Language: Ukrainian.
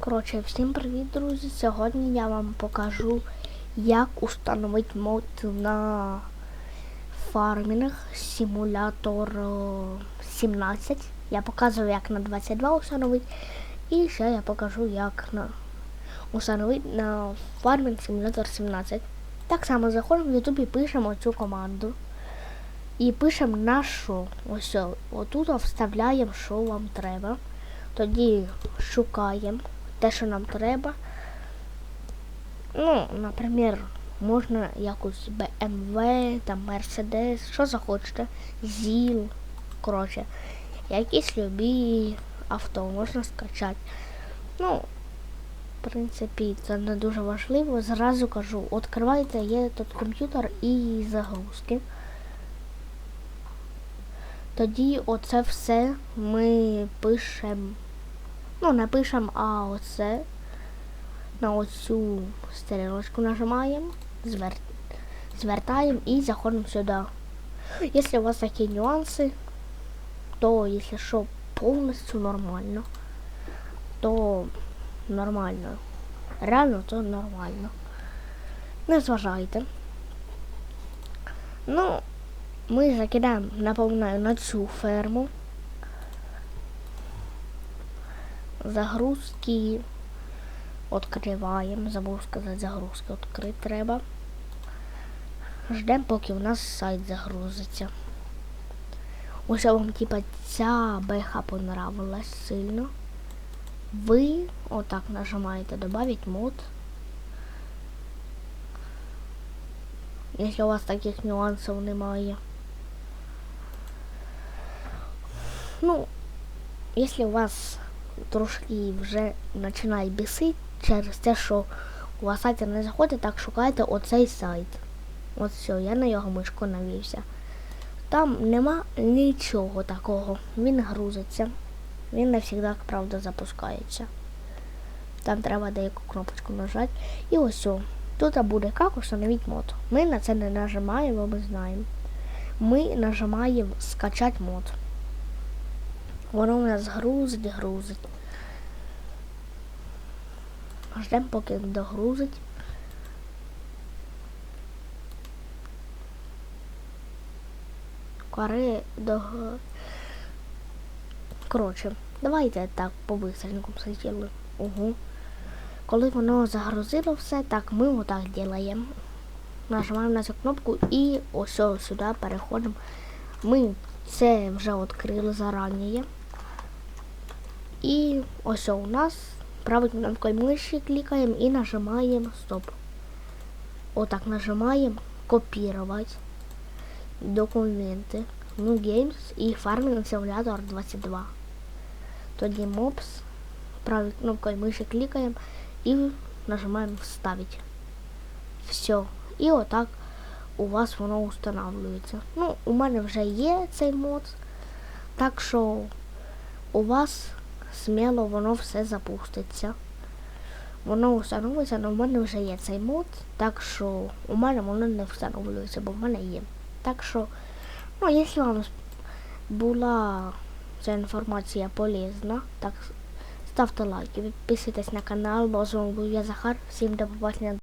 Коротше, всім привіт, друзі! Сьогодні я вам покажу, як установити мод на фармінг симулятор е, 17. Я показую, як на 22 установити. І ще я покажу, як на установити на фармінг симулятор 17. Так само заходимо в YouTube і пишемо цю команду. І пишемо на що. Ось отут вставляємо, що вам треба. Тоді шукаємо те, що нам треба. Ну, наприклад, можна якусь BMW, там Mercedes, що захочете, ЗІЛ, коротше, якісь любі авто можна скачати. Ну, в принципі, це не дуже важливо. Зразу кажу, відкривайте, є тут комп'ютер і загрузки. Тоді оце все ми пишемо. Ну, не пишемо, а оце на оцю стрілочку нажимаємо, звер... звертаємо і заходимо сюди. Якщо у вас такі нюанси, то якщо що повністю нормально, то нормально. Реально, то нормально. Не зважайте. Ну, ми закидаємо, напоминаю, на цю ферму. Загрузки відкриваємо. Забув сказати, загрузки відкрити треба. Ждемо, поки у нас сайт загрузиться. Ось вам типа ця беха понравилась сильно. Ви отак нажимаєте добавить мод. Якщо у вас таких нюансів немає. Ну, якщо у вас трошки вже починає бісити через те, що у вас сайт не заходить, так шукайте оцей сайт. От все, я на його мишку навівся. Там нема нічого такого. Він грузиться. Він не правда, запускається. Там треба деяку кнопочку нажати. І ось о. Тут буде як установити мод. Ми на це не нажимаємо, ми знаємо. Ми нажимаємо скачати мод. Воно у нас грузить, грузить. Ждемо, поки догрузить. Кори до... Коротше, давайте так по-бистренькому сиділи. Угу. Коли воно загрузило все, так ми отак робимо. Нажимаємо на цю кнопку і ось сюди переходимо. Ми це вже відкрили зарані. І ось у нас правою кнопкою миші клікаємо і нажимаємо стоп. Отак нажимаємо копірувати документи. Ну Games і Farming Simulator 22. Тоді Mobs. Правою кнопкою миші клікаємо і нажимаємо вставити. Все. І отак у вас воно встановлюється. Ну, у мене вже є цей мод. Так що у вас сміло воно все запуститься. Воно встановиться, але в мене вже є цей мод, так що у мене воно не встановлюється, бо в мене є. Так що, ну, якщо вам була ця інформація полезна, так ставте лайки, підписуйтесь на канал, бо з вами був я Захар. Всім до побачення.